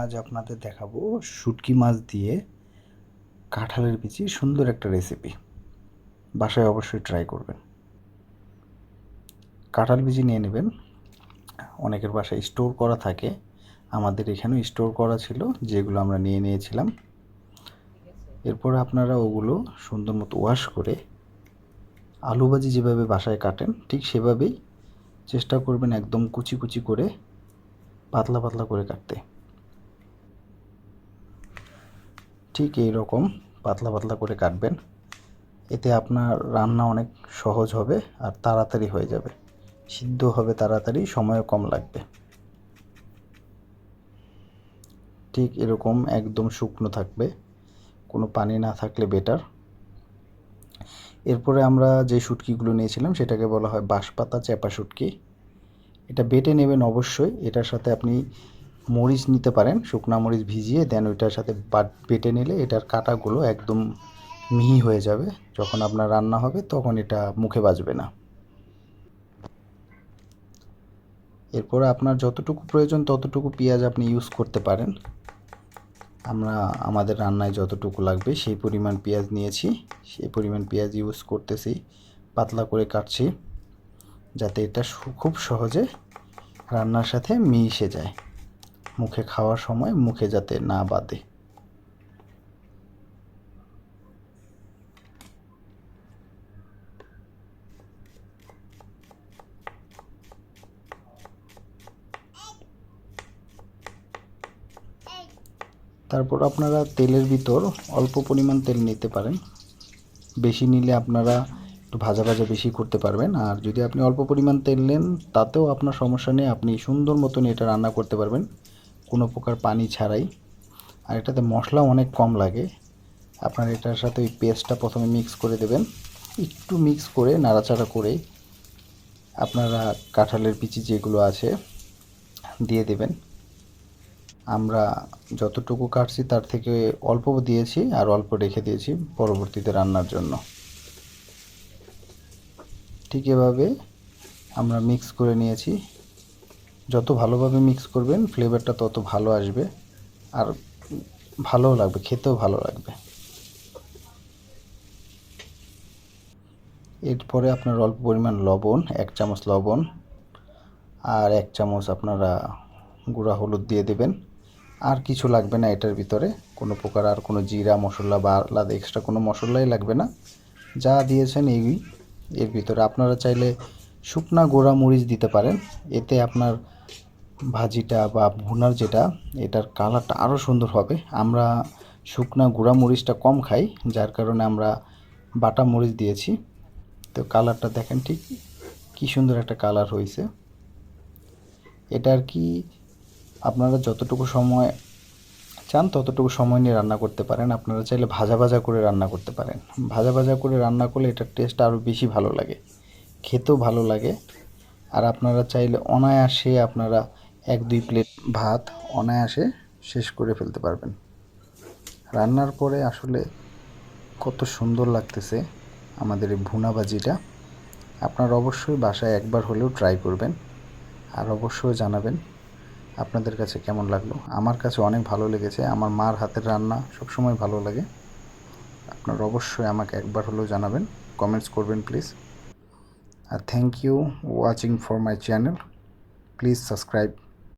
আজ আপনাদের দেখাবো শুটকি মাছ দিয়ে কাঁঠালের বিচি। সুন্দর একটা রেসিপি বাসায় অবশ্যই ট্রাই করবেন। কাঁঠাল বিচি নিয়ে নেবেন। অনেকের বাসায় স্টোর করা থাকে। আমাদের এখানেও স্টোর করা ছিল, যেগুলো আমরা নিয়ে নিয়েছিলাম। এরপর আপনারা ওগুলো সুন্দর মতো ওয়াশ করে আলু ভাজি যেভাবে বাসায় কাটেন, ঠিক সেভাবেই চেষ্টা করবেন একদম কুচি কুচি করে, পাতলা পাতলা করে কাটতে। ঠিক এই রকম পাতলা পাতলা করে কাটবেন। এতে আপনার রান্না অনেক সহজ হবে আর তাড়াতাড়ি হয়ে যাবে। সিদ্ধ হবে তাড়াতাড়ি, সময়ও কম লাগবে। ঠিক এরকম একদম শুকনো থাকবে। কোনো পানি না থাকলে বেটার। এরপরে আমরা যে শুটকিগুলো নিয়েছিলাম, সেটাকে বলা হয় বাঁশপাতা চ্যাপা শুটকি। এটা বেটে নেবেন অবশ্যই। এটার সাথে আপনি মরিচ নিতে পারেন, শুকনা মরিচ ভিজিয়ে দেন ওইটার সাথে বাট নিলে এটার কাঁটাগুলো একদম মিহি হয়ে যাবে। যখন আপনার রান্না হবে, তখন এটা মুখে বাজবে না। এরপরে আপনার যতটুকু প্রয়োজন ততটুকু পেঁয়াজ আপনি ইউজ করতে পারেন। আমরা, আমাদের রান্নায় যতটুকু লাগবে, সেই পরিমাণ পেঁয়াজ নিয়েছি। সেই পরিমাণ পেঁয়াজ ইউজ করতেছি, পাতলা করে কাটছি, যাতে এটা খুব সহজে রান্নার সাথে মিশে যায়। মুখে খাওয়ার সময় মুখে যাতে না বাঁধে। তারপর আপনারা তেলের ভিতর অল্প পরিমাণ তেল নিতে পারেন। বেশি নিলে আপনারা একটু ভাজা ভাজা বেশি করতে পারবেন। আর যদি আপনি অল্প পরিমাণ তেল নেন, তাতেও আপনার সমস্যা নেই। আপনি সুন্দর মতন এটা রান্না করতে পারবেন। প্রকার পানি ছাড়াই। আর এটাতে মশলা অনেক কম লাগে। আপনার এটার সাথে ওই পেস্টটা প্রথমে মিক্স করে দেবেন। একটু মিক্স করে নাড়াচাড়া করে আপনারা কাঁঠালের পিচি যেগুলো আছে দিয়ে দেবেন। আমরা যতটুকু কাটছি তার থেকে অল্প দিয়েছি আর অল্প রেখে দিয়েছি পরবর্তীতে রান্নার জন্য। ঠিক এভাবে আমরা মিক্স করে নিয়েছি। যত ভালোভাবে মিক্স করবেন ফ্লেভারটা তত ভালো আসবে। আর ভালোও লাগবে, খেতেও ভালো লাগবে। এরপরে আপনার অল্প পরিমাণ লবণ, এক চামচ লবণ আর এক চামচ আপনারা গুঁড়া হলুদ দিয়ে দেবেন। আর কিছু লাগবে না এটার ভিতরে, কোনো প্রকার আর কোনো জিরা, মশলা বা আলাদা এক্সট্রা কোনো মশলাই লাগবে না। যা দিয়েছেন এই এর ভিতরে। আপনারা চাইলে শুকনা গোড়া মরিচ দিতে পারেন, এতে আপনার ভাজিটা বা ভুনার যেটা, এটার কালারটা আরও সুন্দর হবে। আমরা শুকনা গুঁড়া মরিচটা কম খাই, যার কারণে আমরা বাটা মরিচ দিয়েছি। তো কালারটা দেখেন ঠিক কি সুন্দর একটা কালার হয়েছে। এটা আর কি আপনারা যতটুকু সময় চান, ততটুকু সময় নিয়ে রান্না করতে পারেন। আপনারা চাইলে ভাজা ভাজা করে রান্না করতে পারেন। ভাজা ভাজা করে রান্না করলে এটার টেস্ট আরও বেশি ভালো লাগে। খেতেও ভালো লাগে। আর আপনারা চাইলে অনায়াসে আপনারা এক, দুই প্লেট ভাত অনায়াসে শেষ করে ফেলতে পারবেন। রান্নার পরে আসলে কত সুন্দর লাগতেছে আমাদের এই ভুনা ভাজিটা আপনারা অবশ্যই বাসায় একবার হলেও ট্রাই করবেন আর অবশ্যই জানাবেন আপনাদের কাছে কেমন লাগল। আমার কাছে অনেক ভালো লেগেছে, আমার মার হাতের রান্না সবসময় ভালো লাগে। আপনারা অবশ্যই আমাকে একবার হলেও জানাবেন কমেন্টস করবেন please R thank you watching for my channel please subscribe